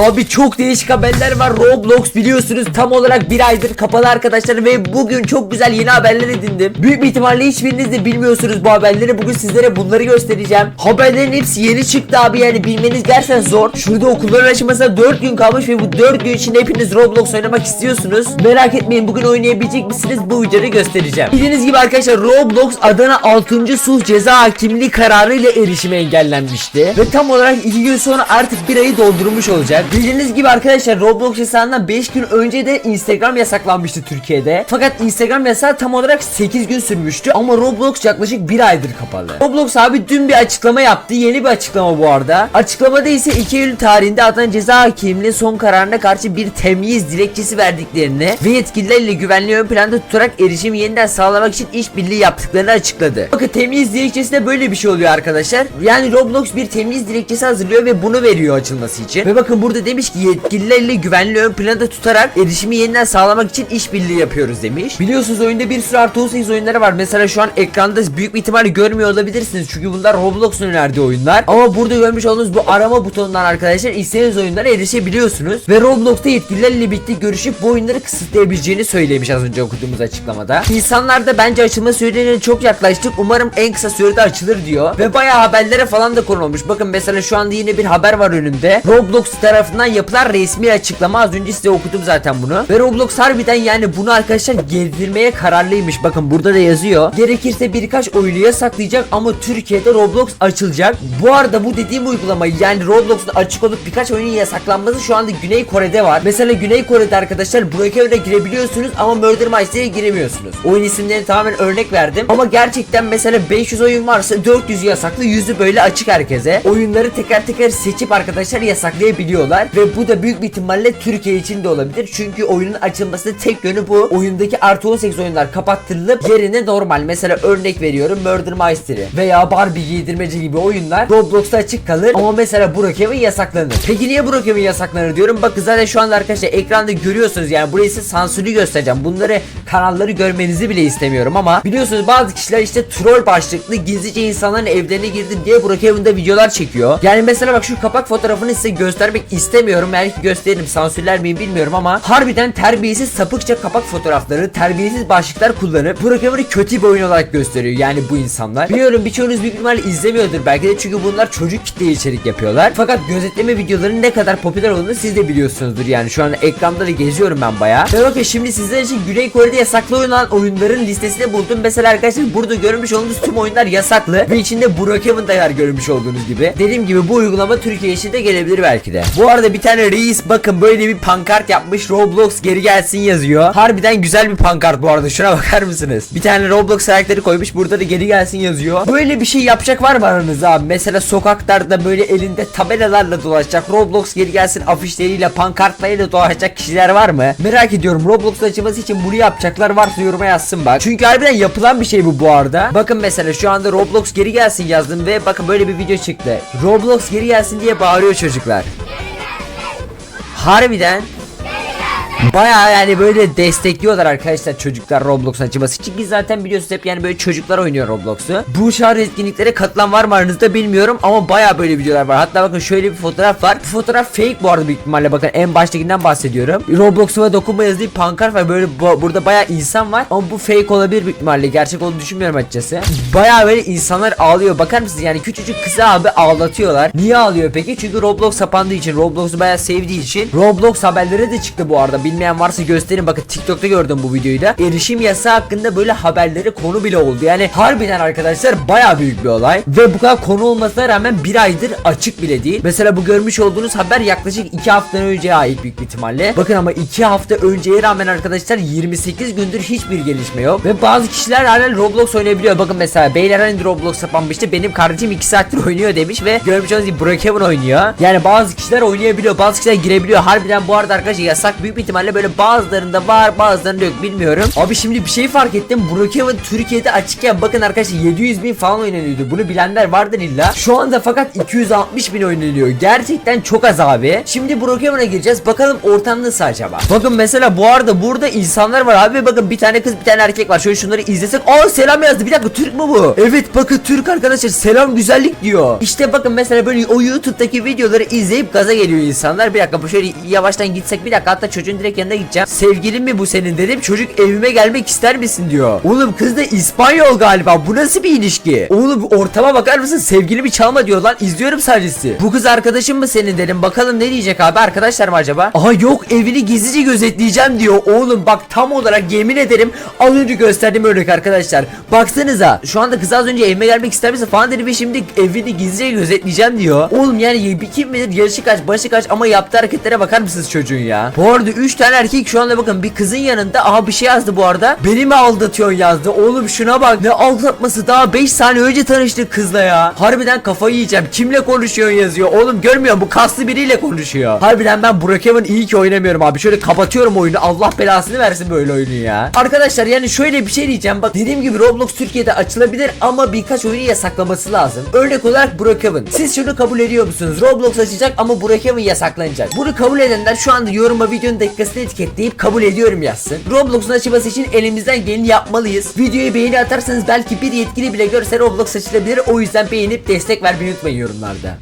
Abi çok değişik haberler var. Roblox biliyorsunuz tam olarak bir aydır kapalı arkadaşlar ve bugün çok güzel yeni haberler edindim. Büyük bir ihtimalle hiçbiriniz de bilmiyorsunuz bu haberleri. Bugün sizlere bunları göstereceğim. Haberlerin hepsi yeni çıktı abi yani bilmeniz gerçekten zor. Şurada okulların açılmasına 4 gün kalmış ve bu 4 gün içinde hepiniz Roblox oynamak istiyorsunuz. Merak etmeyin bugün oynayabilecek misiniz bu videoda göstereceğim. Bildiğiniz gibi arkadaşlar Roblox Adana 6. Sulh Ceza Hakimliği kararıyla erişime engellenmişti. Ve tam olarak 2 gün sonra artık bir ayı doldurmuş olacak. Bildiğiniz gibi arkadaşlar Roblox yasağından 5 gün önce de Instagram yasaklanmıştı Türkiye'de. Fakat Instagram yasağı tam olarak 8 gün sürmüştü ama Roblox yaklaşık bir aydır kapalı. Roblox abi dün bir açıklama yaptı. Yeni bir açıklama bu arada. Açıklamada ise 2 Eylül tarihinde Adana Ceza Hakimliği son kararına karşı bir temyiz dilekçesi verdiklerini ve yetkililerle güvenliği ön planda tutarak erişimi yeniden sağlamak için işbirliği yaptıklarını açıkladı. Bakın temyiz dilekçesinde böyle bir şey oluyor arkadaşlar. Yani Roblox bir temyiz dilekçesi hazırlıyor ve bunu veriyor açılması için. Ve bakın burada demiş ki yetkililerle güvenliği ön planda tutarak erişimi yeniden sağlamak için işbirliği yapıyoruz demiş. Biliyorsunuz oyunda bir sürü artı 18 oyunları var. Mesela şu an ekranda büyük bir ihtimalle görmüyor olabilirsiniz. Çünkü bunlar Roblox'un önerdiği oyunlar. Ama burada görmüş olduğunuz bu arama butonundan arkadaşlar istediğiniz oyunlara erişebiliyorsunuz. Ve Roblox'ta yetkililerle birlikte görüşüp bu oyunları kısıtlayabileceğini söylemiş az önce okuduğumuz açıklamada. İnsanlar da bence açılma sürelerine çok yaklaştık. Umarım en kısa sürede açılır diyor. Ve bayağı haberlere falan da konu olmuş. Bakın mesela şu anda yine bir haber var önümde. Roblox tarafından yapılan resmi açıklama. Az önce size okudum zaten bunu. Ve Roblox harbiden yani bunu arkadaşlar gezdirmeye kararlıymış. Bakın burada da yazıyor. Gerekirse birkaç oyunu yasaklayacak ama Türkiye'de Roblox açılacak. Bu arada bu dediğim uygulama yani Roblox'ta açık olup birkaç oyunun yasaklanması şu anda Güney Kore'de var. Mesela Güney Kore'de arkadaşlar Brookhaven'e girebiliyorsunuz ama Murder Mystery'e giremiyorsunuz. Oyun isimlerini tamamen örnek verdim. Ama gerçekten mesela 500 oyun varsa 400 yasaklı, yüzü böyle açık herkese. Oyunları teker teker seçip arkadaşlar yasaklayabiliyorlar ve bu da büyük bir ihtimalle Türkiye için de olabilir. Çünkü oyunun açılması tek yönü bu. Oyundaki artı 18 oyunlar kapattırılıp yerine normal mesela örnek veriyorum Murder Mystery veya Barbie giydirmeci gibi oyunlar Roblox'ta açık kalır ama mesela Brookhaven yasaklanır. Peki niye Brookhaven yasaklanır diyorum. Bakın zaten şu anda arkadaşlar ekranda görüyorsunuz yani burayı size sansürlü göstereceğim. Bunları kanalları görmenizi bile istemiyorum ama biliyorsunuz bazı kişiler işte troll başlıklı gizlice insanların evlerine girdim diye Brookhaven'da videolar çekiyor. Yani mesela bak şu kapak fotoğrafını size göstermek istemiyorum. Belki gösteririm sansürler miyim bilmiyorum ama harbiden terbiyesiz sapıkça kapak fotoğrafları, terbiyesiz başlıklar kullanıp Brookhaven'ı kötü bir oyun olarak gösteriyor yani bu insanlar. Biliyorum birçoğunuz büyük ihtimalle izlemiyordur belki de çünkü bunlar çocuk kitleye içerik yapıyorlar. Fakat gözetleme videolarının ne kadar popüler olduğunu siz de biliyorsunuzdur yani şu an ekranda da geziyorum ben bayağı. Ve bakın şimdi sizler için Güney Kore'de yasaklı oynanan oyunların listesini buldum. Mesela arkadaşlar burada görmüş olduğunuz tüm oyunlar yasaklı ve içinde Brookhaven da yer görmüş olduğunuz gibi. Dediğim gibi bu uygulama Türkiye için de gelebilir belki de. Bu arada bir tane reis bakın böyle bir pankart yapmış Roblox geri gelsin yazıyor. Harbiden güzel bir pankart bu arada şuna bakar mısınız? Bir tane Roblox karakteri koymuş burada da geri gelsin yazıyor. Böyle bir şey yapacak var mı aranızda? Mesela sokaklarda böyle elinde tabelalarla dolaşacak Roblox geri gelsin afişleriyle pankartlarıyla dolaşacak kişiler var mı? Merak ediyorum Roblox'un açılması için bunu yapacaklar varsa yoruma yazsın bak. Çünkü harbiden yapılan bir şey bu bu arada. Bakın mesela şu anda Roblox geri gelsin yazdım ve bakın böyle bir video çıktı. Roblox geri gelsin diye bağırıyor çocuklar. Harbiden Baya yani böyle destekliyorlar arkadaşlar çocuklar Roblox açılması için ki zaten biliyorsunuz hep yani böyle çocuklar oynuyor Roblox'u. Bu şahar etkinliklere katılan var mı aranızda bilmiyorum ama baya böyle videolar var. Hatta bakın şöyle bir fotoğraf var. Bu fotoğraf fake bu arada büyük ihtimalle bakın en baştakinden bahsediyorum. Roblox'uma dokunma yazdığı bir pankart var böyle bu- burada baya insan var ama bu fake olabilir büyük ihtimalle gerçek olduğunu düşünmüyorum açıkçası. Baya böyle insanlar ağlıyor bakar mısınız yani küçücük kızı abi ağlatıyorlar. Niye ağlıyor peki? Çünkü Roblox kapandığı için Roblox'u baya sevdiği için Roblox haberleri de çıktı bu arada bilmeyen varsa gösterin bakın TikTok'ta gördüm bu videoyu da. Erişim yasağı hakkında böyle haberleri konu bile oldu. Yani harbiden arkadaşlar baya büyük bir olay. Ve bu kadar konu olmasına rağmen bir aydır açık bile değil. Mesela bu görmüş olduğunuz haber yaklaşık 2 hafta önceye ait büyük bir ihtimalle. Bakın ama 2 hafta önceye rağmen arkadaşlar 28 gündür hiçbir gelişme yok. Ve bazı kişiler halen Roblox oynayabiliyor. Bakın mesela beyler hani Roblox kapanmıştı. Benim kardeşim 2 saattir oynuyor demiş ve görmüş olduğunuz gibi Brookhaven oynuyor. Yani bazı kişiler oynayabiliyor. Bazı kişiler girebiliyor. Harbiden bu arada arkadaşlar yasak büyük bir ihtimalle ihtimalle böyle bazılarında var bazılarında yok bilmiyorum. Abi şimdi bir şey fark ettim. Brookhaven Türkiye'de açıkken bakın arkadaşlar 700 bin falan oynanıyordu. Bunu bilenler vardır illa. Şu anda fakat 260 bin oynanıyor. Gerçekten çok az abi. Şimdi Brookhaven'a gireceğiz. Bakalım ortam nasıl acaba? Bakın mesela bu arada burada insanlar var abi. Bakın bir tane kız bir tane erkek var. Şöyle şunları izlesek. Aa selam yazdı. Bir dakika Türk mü bu? Evet bakın Türk arkadaşlar. Selam güzellik diyor. İşte bakın mesela böyle o YouTube'daki videoları izleyip gaza geliyor insanlar. Bir dakika bu şöyle yavaştan gitsek. Bir dakika hatta çocuğun direkt yanına gideceğim. Sevgilin mi bu senin dedim. Çocuk evime gelmek ister misin diyor. Oğlum kız da İspanyol galiba. Bu nasıl bir ilişki? Oğlum ortama bakar mısın? Sevgilimi çalma diyor lan. İzliyorum sadece. Bu kız arkadaşın mı senin dedim. Bakalım ne diyecek abi arkadaşlar mı acaba? Aha yok evini gizlice gözetleyeceğim diyor. Oğlum bak tam olarak yemin ederim az önce gösterdiğim örnek arkadaşlar. Baksanıza şu anda kız az önce evime gelmek ister misin falan dedi ve şimdi evini gizlice gözetleyeceğim diyor. Oğlum yani kim bilir yaşı kaç başı kaç ama yaptığı hareketlere bakar mısınız çocuğun ya? Bu arada 3 tane erkek şu anda bakın bir kızın yanında aha bir şey yazdı bu arada. Beni mi aldatıyorsun yazdı. Oğlum şuna bak ne aldatması daha 5 saniye önce tanıştık kızla ya. Harbiden kafayı yiyeceğim. Kimle konuşuyorsun yazıyor. Oğlum görmüyor bu kaslı biriyle konuşuyor. Harbiden ben Brookhaven iyi ki oynamıyorum abi. Şöyle kapatıyorum oyunu. Allah belasını versin böyle oyunu ya. Arkadaşlar yani şöyle bir şey diyeceğim. Bak dediğim gibi Roblox Türkiye'de açılabilir ama birkaç oyunu yasaklaması lazım. Örnek olarak Brookhaven. Siz şunu kabul ediyor musunuz? Roblox açacak ama Brookhaven yasaklanacak. Bunu kabul edenler şu anda yoruma videonun dakikasını etiketleyip kabul ediyorum yazsın. Roblox'un açılması için elimizden geleni yapmalıyız. Videoyu beğeni atarsanız belki bir yetkili bile görse Roblox açılabilir. O yüzden beğenip destek vermeyi unutmayın yorumlarda.